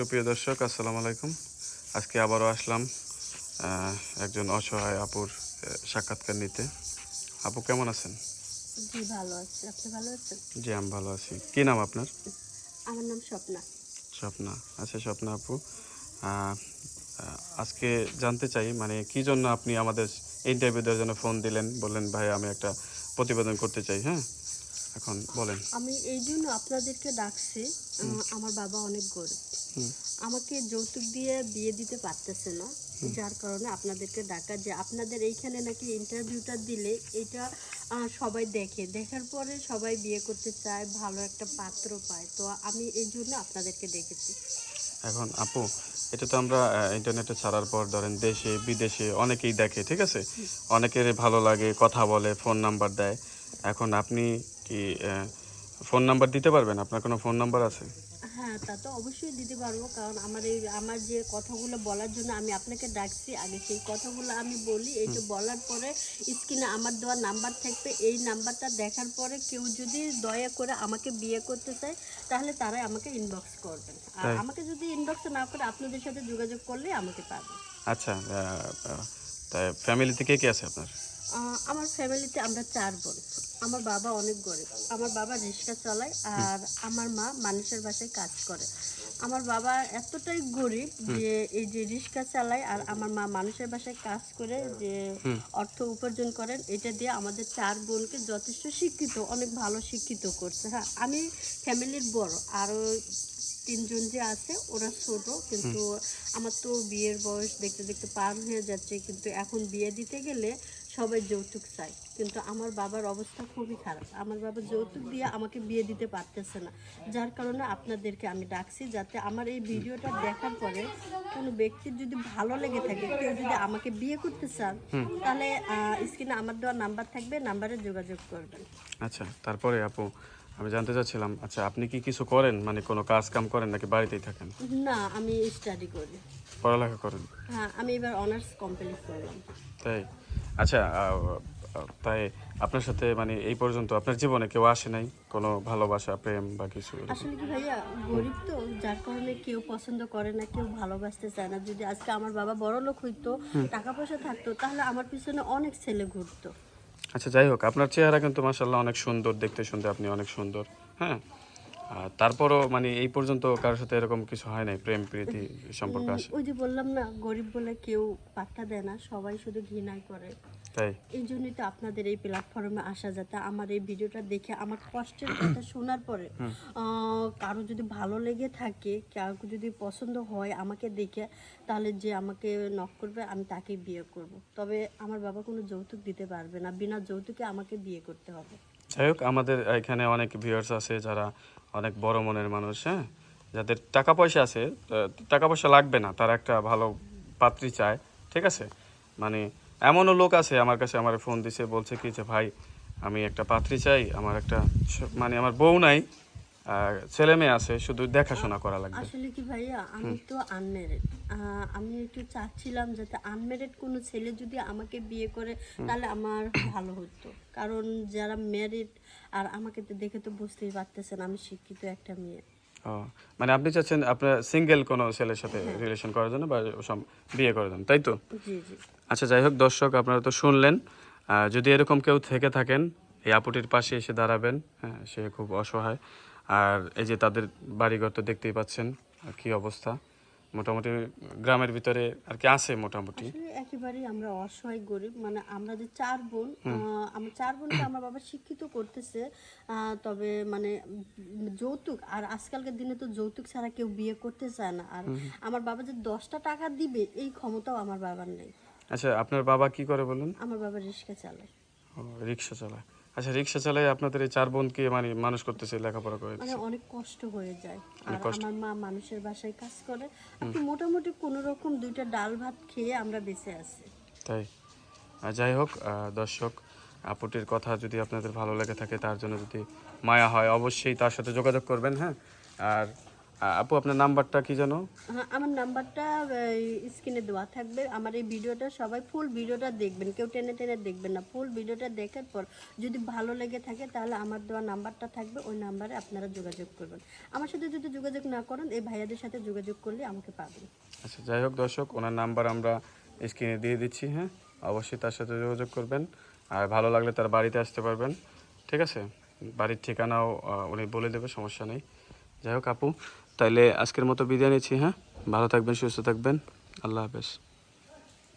সুপ্রিয় দর্শক আসসালামু আলাইকুম। আজকে আবারও আসলাম একজন অসহায় আপুর সাক্ষাৎকার নিতে। আপু কেমন আছেন? জি ভালো আছি। আপনি ভালো আছেন? জি আমি ভালো আছি। কি নাম আপনার? আমার নাম স্বপ্না। স্বপ্না। আচ্ছা স্বপ্না আপু আজকে জানতে চাই মানে কি জন্য আপনি আমাদের ইন্টারভিউ দেওয়ার জন্য ফোন দিলেন? বললেন ভাই আমি একটা প্রতিবেদন করতে চাই। হ্যাঁ? এখন বলেন। আমি এই জন্য আপনাদেরকে ডাকছি। আমার বাবা অনেক গরিব। আমাকে যৌতুক দিয়ে বিয়ে দিতে পারতেছে না। যার কারণে আপনাদেরকে ডাকা যে আপনাদের এইখানে নাকি ইন্টারভিউটা দিলে এটা সবাই দেখে। দেখার পরে সবাই বিয়ে করতে চায় ভালো একটা পাত্র পায়। তো আমি এই জন্য আপনাদেরকে দেখেছি। এখন আপু এটা তো আমরা ইন্টারনেটে ছাড়ার পর ধরেন দেশে বিদেশে অনেকেই দেখে ঠিক আছে? অনেকের ভালো লাগে কথা বলে ফোন নাম্বার দেয়। এখন আপনি কি ফোন নাম্বার দিতে পারবেন? আপনার কোনো ফোন নাম্বার আছে? হ্যাঁ তা তো অবশ্যই দিতে পারব। কারণ আমার এই আমার যে কথাগুলো বলার জন্য আমি আপনাকে ডাকছি। আগে সেই কথাগুলো আমি বলি। এইটা বলার পরে স্ক্রিনে আমার দেওয়া নাম্বার থাকবে। এই নাম্বারটা দেখার পরে কেউ যদি দয়া করে আমাকে বিয়ে করতে চায় তাহলে তারাই আমাকে ইনবক্স করবেন। আর আমাকে যদি ইনবক্স না করে আপনাদের সাথে যোগাযোগ করলে আমাকে পাবেন। আচ্ছা তাই ফ্যামিলিতে কে কে আছে আপনার? আমার ফ্যামিলিতে আমরা চার বোন। আমার বাবা অনেক গরিব। আমার বাবা রিক্সা চালায় আর আমার মা মানুষের বাসায় কাজ করে। আমার বাবা এতটাই গরিব যে এই যে রিক্সা চালায় আর আমার মা মানুষের বাসায় কাজ করে যে অর্থ উপার্জন করেন এটা দিয়ে আমাদের চার বোনকে যথেষ্ট শিক্ষিত অনেক ভালো শিক্ষিত করছে। হ্যাঁ আমি ফ্যামিলির বড়। আরও তিনজন যে আছে ওরা ছোট কিন্তু আমার তো বিয়ের বয়স দেখতে দেখতে পার হয়ে যাচ্ছে কিন্তু এখন বিয়ে দিতে গেলে সবাই যৌতুক চায়। কিন্তু আমার বাবার অবস্থা খুবই খারাপ। আমার বাবা যৌতুক দিয়ে আমাকে বিয়ে দিতে পারতেছে না। যার কারণে আপনাদেরকে আমি ডাকছি যাতে আমার এই ভিডিওটা দেখার পরে কোনো ব্যক্তির যদি ভালো লেগে থাকে কেউ যদি আমাকে বিয়ে করতে চান তাহলে স্ক্রিনে আমার দেওয়া নাম্বার থাকবে নাম্বারে যোগাযোগ করবেন। আচ্ছা তারপরে আপু আমি জানতে চাচ্ছিলাম আচ্ছা আপনি কি কিছু করেন? মানে কোনো কাজ কাম করেন নাকি বাড়িতেই থাকেন? না আমি স্টাডি করি। পড়ালেখা করেন? হ্যাঁ আমি এবার অনার্স কমপ্লিট করলাম। তাই? আচ্ছা তাই আপনার সাথে মানে এই পর্যন্ত আপনার জীবনে কেউ আসে নাই? কোনো ভালোবাসা প্রেম বা কিছু আসলে কি ভাইয়া গরিব তো যার কারণে কেউ পছন্দ করে না কেউ ভালোবাসতে চায় না। যদি আজকে আমার বাবা বড় লোক হইতো টাকা পয়সা থাকতো তাহলে আমার পিছনে অনেক ছেলে ঘুরতো। আচ্ছা যাই হোক, আপনার চেহারা কিন্তু মাসাল্লাহ অনেক সুন্দর, দেখতে শুনতে আপনি অনেক সুন্দর। হ্যাঁ? তারপরও মানে এই পর্যন্ত কারোর সাথে এরকম কিছু হয় নাই প্রেম প্রীতি সম্পর্ক আসে ওই যে বললাম না গরিব বলে কেউ পাত্তা দেয় না সবাই শুধু ঘৃণাই করে। তাই? এই জন্যই তো আপনাদের এই প্ল্যাটফর্মে আসা যাতে আমার এই ভিডিওটা দেখে আমার কষ্টের কথা শোনার পরে কারও যদি ভালো লেগে থাকে কাউকে যদি পছন্দ হয় আমাকে দেখে তাহলে যে আমাকে নক করবে আমি তাকে বিয়ে করব। তবে আমার বাবা কোনো যৌতুক দিতে পারবে না বিনা যৌতুকে আমাকে বিয়ে করতে হবে। যাই হোক, আমাদের এখানে অনেক ভিউয়ার্স আছে যারা অনেক বড় মনের মানুষ হ্যাঁ? যাদের টাকা পয়সা আছে টাকা পয়সা লাগবে না, তারা একটা ভালো পাত্রী চায়, ঠিক আছে? মানে এমনও লোক আছে আমার কাছে, আমার ফোন দিছে, বলছে কি যে, ভাই, আমি একটা পাত্রী চাই, আমার একটা মানে আমার বউ নাই ছেলে মেয়ে আছে শুধু দেখাশোনা করা লাগবে। আসলে কি ভাইয়া আমি তো আনমেরিড আমি একটু চাচ্ছিলাম যাতে আনমেরিড কোনো ছেলে যদি আমাকে বিয়ে করে তাহলে আমার ভালো হতো। কারণ যারা ম্যারিড আর আমাকে তো দেখে তো বুঝতেই পারতেছেন আমি শিক্ষিত একটা মেয়ে। ও মানে আপনি চাচ্ছেন আপনার সিঙ্গেল কোনো ছেলের সাথে রিলেশন করার জন্য বা সব বিয়ে করার জন্য তাই তো? জি জি। আচ্ছা যাই হোক দর্শক আপনারা তো শুনলেন। যদি এরকম কেউ থেকে থাকেন এই আপুটির পাশে এসে দাঁড়াবেন হ্যাঁ সে খুব অসহায়। আর এই যে তাদের বাড়িঘর তো দেখতেই পাচ্ছেন আর কি অবস্থা। মোটামুটি গ্রামের ভিতরে আর কি আছে মোটামুটি। আসলে একেবারেই আমরা অসহায় গরিব মানে আমরা যে চার বোন আমার চার বোনকে আমার বাবা শিক্ষিত করতেছে তবে মানে যৌতুক আর আজকালকার দিনে তো যৌতুক ছাড়া কেউ বিয়ে করতে চায় না। আর আমার বাবা যে দশটা টাকা দিবে এই ক্ষমতাও আমার বাবার নেই। আচ্ছা আপনার বাবা কি করে বলুন? আমার বাবা রিক্সা চালায়। ও রিক্সা চালায়। আচ্ছা রিক্সা চালায় আপনাদের এই চার বোনকে মানে মানুষ করতেছে লেখাপড়া করে মানে অনেক কষ্ট হয়ে যায়। আর আমার মা মানুষের বাসায় কাজ করে। কি মোটামুটি কোনো রকম দুইটা ডাল ভাত খেয়ে আমরা বেঁচে আছি। তাই। যাই হোক দর্শক আপুটির কথা যদি আপনাদের ভালো লেগে থাকে তার জন্য যদি মায়া হয় অবশ্যই তার সাথে যোগাযোগ করবেন হ্যাঁ? আর আপু আপনার নাম্বারটা কি জানো হ্যাঁ, আমার নাম্বারটা স্ক্রিনে দেওয়া থাকবে। আমার এই ভিডিওটা সবাই ফুল ভিডিওটা দেখবেন। কেউ টেনে টেনে দেখবেন না। ফুল ভিডিওটা দেখার পর যদি ভালো লেগে থাকে তাহলে আমার দেওয়া নাম্বারটা থাকবে। ওই নাম্বারে আপনারা যোগাযোগ করবেন। আমার সাথে যদি যোগাযোগ না করেন এই ভাইয়াদের সাথে যোগাযোগ করলে আমাকে পাবেন। আচ্ছা যাই হোক দর্শক ওনার নাম্বার আমরা স্ক্রিনে দিয়ে দিচ্ছি হ্যাঁ? অবশ্যই তার সাথে যোগাযোগ করবেন। আর ভালো লাগলে তার বাড়িতে আসতে পারবেন। ঠিক আছে? বাড়ির ঠিকানাও উনি বলে দেবে সমস্যা নেই। যাই হোক আপু তাইলে আজকের মতো বিদায় নিচ্ছি হ্যাঁ? ভালো থাকবেন সুস্থ থাকবেন। আল্লাহ হাফেজ।